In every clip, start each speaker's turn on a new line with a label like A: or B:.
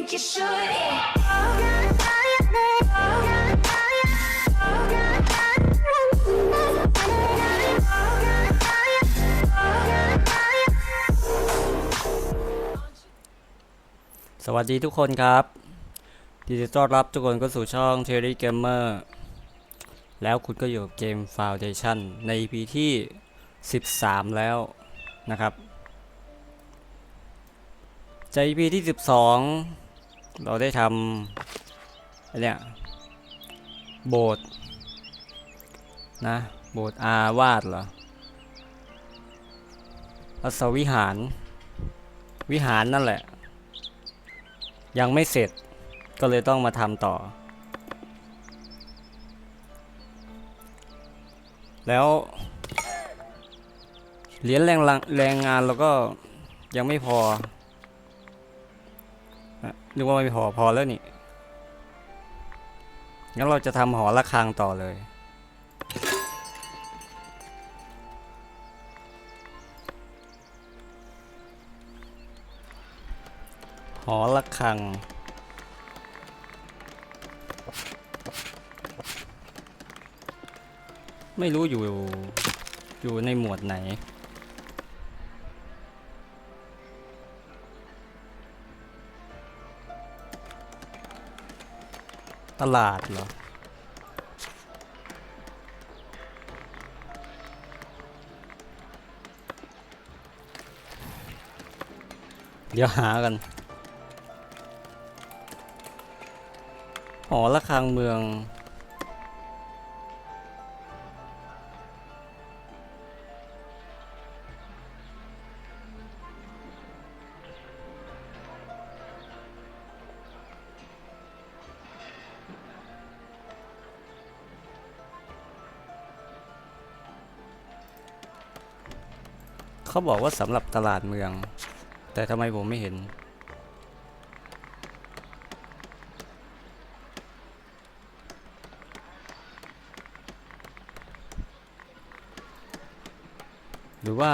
A: think you should. Yeah. Oh, God.
B: สวัสดีทุกคนครับยินดีต้อนรับทุกคนเข้าสู่ช่อง t e r r y Gamer แล้วคุณก็อยู่กับเกม Foundation ใน EP ที่ 13 แล้วนะครับจาก EP ที่ 12 เราได้ทำอันเนี้ยโบสถ์นะโบสถ์อาวาสเหรออัศวิหาร วิหารนั่นแหละ ยังไม่เสร็จก็เลยต้องมาทำต่อ แล้วเหรียญแรงแรงงานเราก็ยังไม่พอ นึกว่าไม่พอพอแล้วนี่ งั้นเราจะทำหอระฆังต่อเลย หอระฆัง ไม่รู้อยู่อยู่ในหมวดไหน ตลาดเหรอ เดี๋ยวหากันหอระฆังเมือง เขาบอกว่าสำหรับตลาดเมือง แต่ทำไมผมไม่เห็น หรือว่า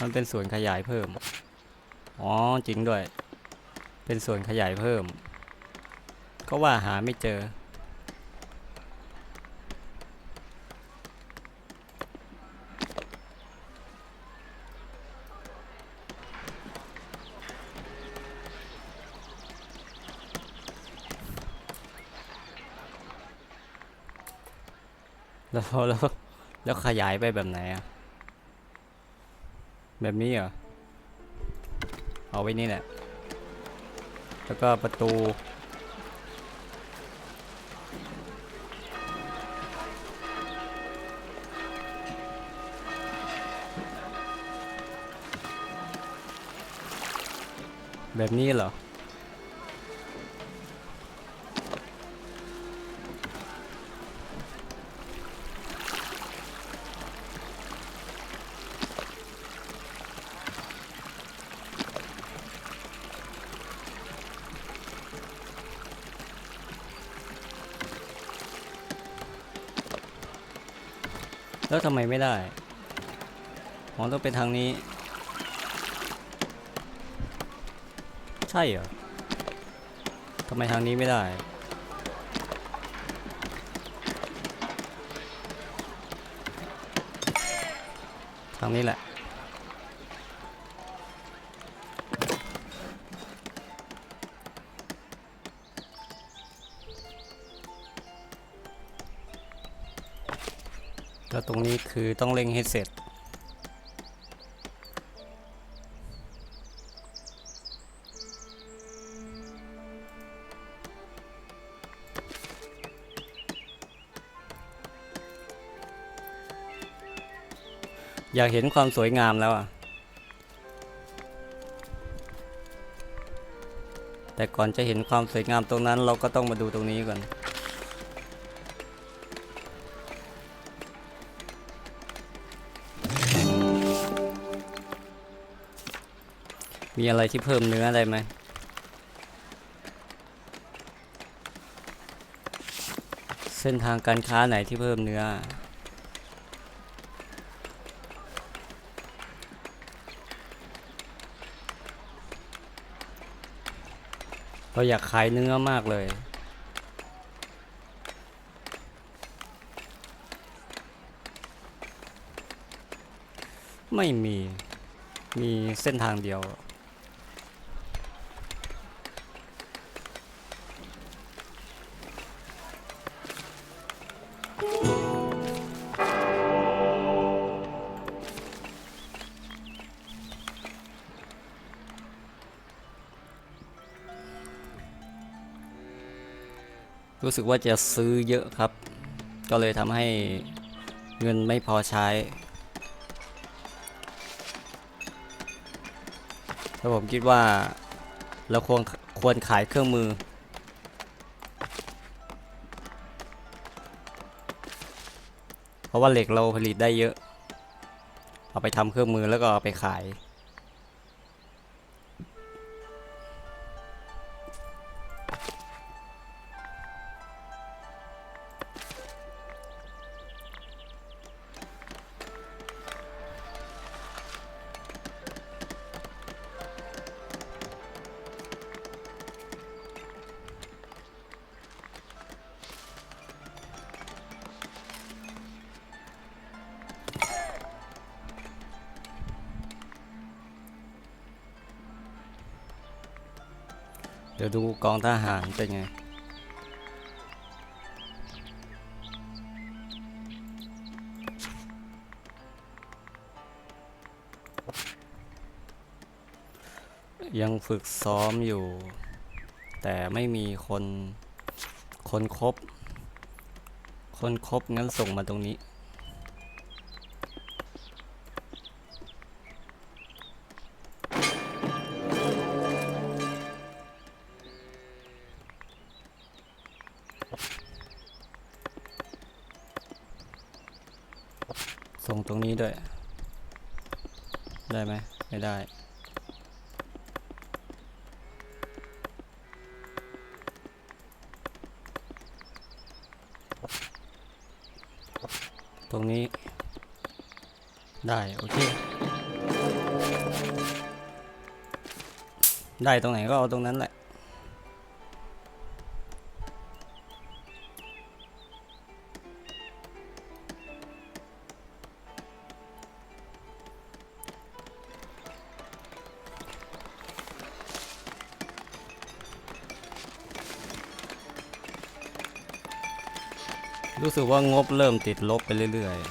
B: มันเป็นส่วนขยายเพิ่ม อ๋อ จริงด้วย เป็นส่วนขยายเพิ่ม ก็ว่าหาไม่เจอ แล้วแล้วแล้วขยายไปแบบไหนอะแบบนี้เหรอ เอาไว้นี่แหละ แล้วก็ประตู แบบนี้เหรอ แล้วทำไมไม่ได้อ๋อต้องไปทางนี้ ใช่เหรอทำไมทางนี้ไม่ได้ทางนี้แหละ้วตรงนี้คือต้องเร่งให้เสร็จ อยากเห็นความสวยงามแล้วอะ แต่ก่อนจะเห็นความสวยงามตรงนั้นเราก็ต้องมาดูตรงนี้ก่อน มีอะไรที่เพิ่มเนื้ออะได้ไหมเส้นทางการค้าไหนที่เพิ่มเนื้อ เราอยากขายเนื้อมากเลย ไม่มี มีเส้นทางเดียว รู้สึกว่าจะซื้อเยอะครับ ก็เลยทำให้เงินไม่พอใช้แล้วผมคิดว่าเราควรควรขายเครื่องมือ เพราะว่าเหล็กเราผลิตได้เยอะ เอาไปทำเครื่องมือแล้วก็เอาไปขาย ยวดูกองทหารเป็นไง ยังฝึกซ้อมอยู่ แต่ไม่มีคน คนครบ คนครบงั้นส่งมาตรงนี้ ส่งตรงนี้ด้วย ได้ไหมไม่ได้ ตรงนี้ ได้ โอเค ได้ตรงไหนก็เอาตรงนั้นแหละ รู้สึกว่างบเริ่มติดลบไปเรื่อยๆ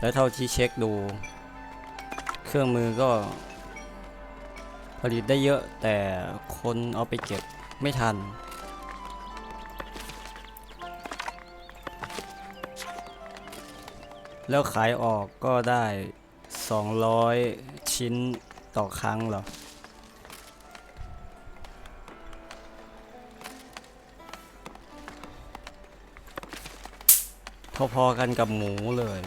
B: แล้วเท่าที่เช็คดู เครื่องมือก็ ผลิตได้เยอะแต่คนเอาไปเก็บไม่ทัน แล้วขายออกก็ได้ 200 ชิ้นต่อครั้งเหรอ พอๆกันกับหมูเลย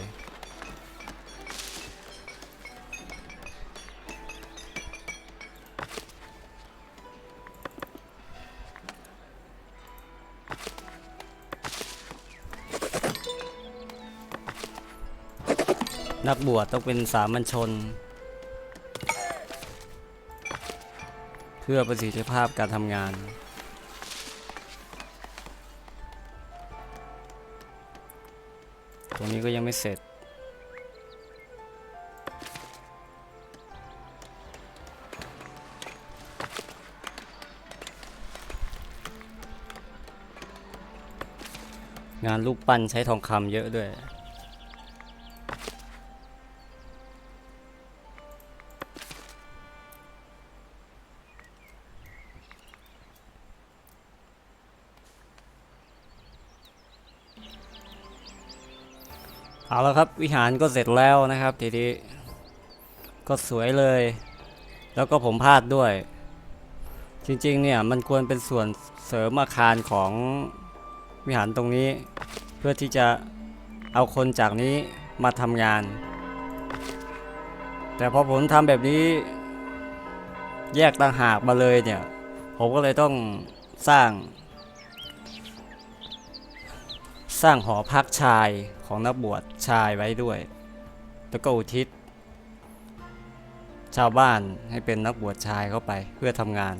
B: นักบวชต้องเป็นสามัญชน เพื่อประสิทธิภาพการทำงาน ตรงนี้ก็ยังไม่เสร็จ งานรูปปั้นใช้ทองคำเยอะด้วย เอาแล้วครับวิหารก็เสร็จแล้วนะครับ ทีนี้ก็สวยเลย แล้วก็ผมพลาดด้วย จริงๆเนี่ยมันควรเป็นส่วนเสริมอาคารของวิหารตรงนี้ เพื่อที่จะเอาคนจากนี้มาทำงาน แต่พอผมทำแบบนี้ แยกต่างหากมาเลยเนี่ย ผมก็เลยต้องสร้าง สร้างหอพักชายของนักบวชชายไว้ด้วย แล้วก็อุทิศ ชาวบ้านให้เป็นนักบวชชายเข้าไปเพื่อทำงาน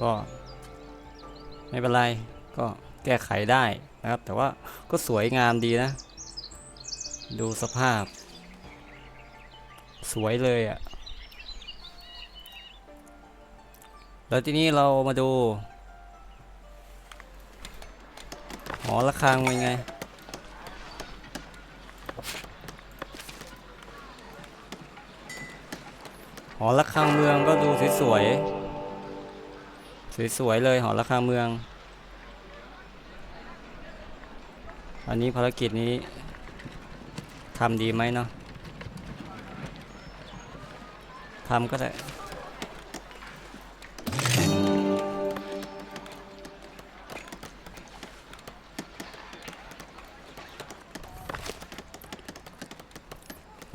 B: ก็ไม่เป็นไรก็แก้ไขได้นะครับ แต่ว่าก็สวยงามดีนะ ดูสภาพ สวยเลยอะ่ะแล้วทีนี้เรามาดู อระฆังเป็นไง หอระฆังเมืองก็ดูสวยๆ สวยๆเลยหอระฆังเมือง อันนี้ภารกิจนี้ทำดีไหมเนาะทำก็ได้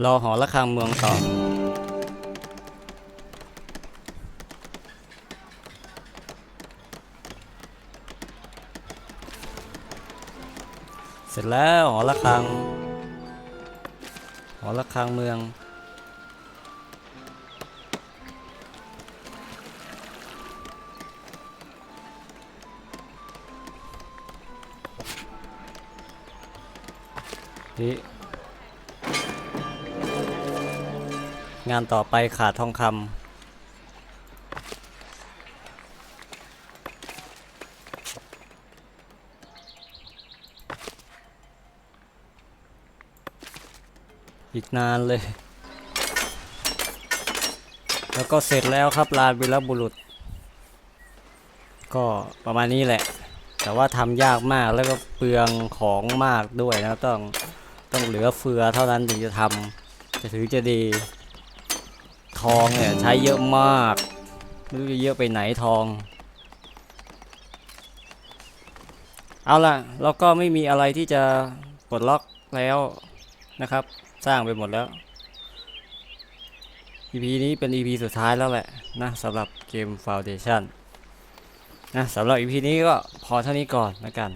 B: รอหอระฆังเมืองต่อ เสร็จแล้วหอระฆัง หอระฆังเมือง นี่ งานต่อไปขาดทองคำอีกนานเลย แล้วก็เสร็จแล้วครับลานวีรบุรุษ ก็ประมาณนี้แหละ แต่ว่าทำยากมากแล้วก็เปลืองของมากด้วยนะต้องต้องเหลือเฟือเท่านั้นถึงจะทำจะถือจะดี ทองเนี่ยใช้เยอะมาก ไม่รู้จะเยอะไปไหนทอง เอาล่ะ เราก็ไม่มีอะไรที่จะปลดล็อกแล้วนะครับ สร้างไปหมดแล้ว EP นี้เป็น EP สุดท้ายแล้วแหละนะสำหรับเกม Foundation นะสำหรับ EP นี้ก็พอเท่านี้ก่อนนะกัน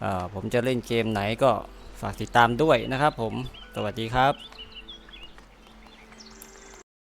B: เอ่อผมจะเล่นเกมไหนก็ฝากติดตามด้วยนะครับผม สวัสดีครับ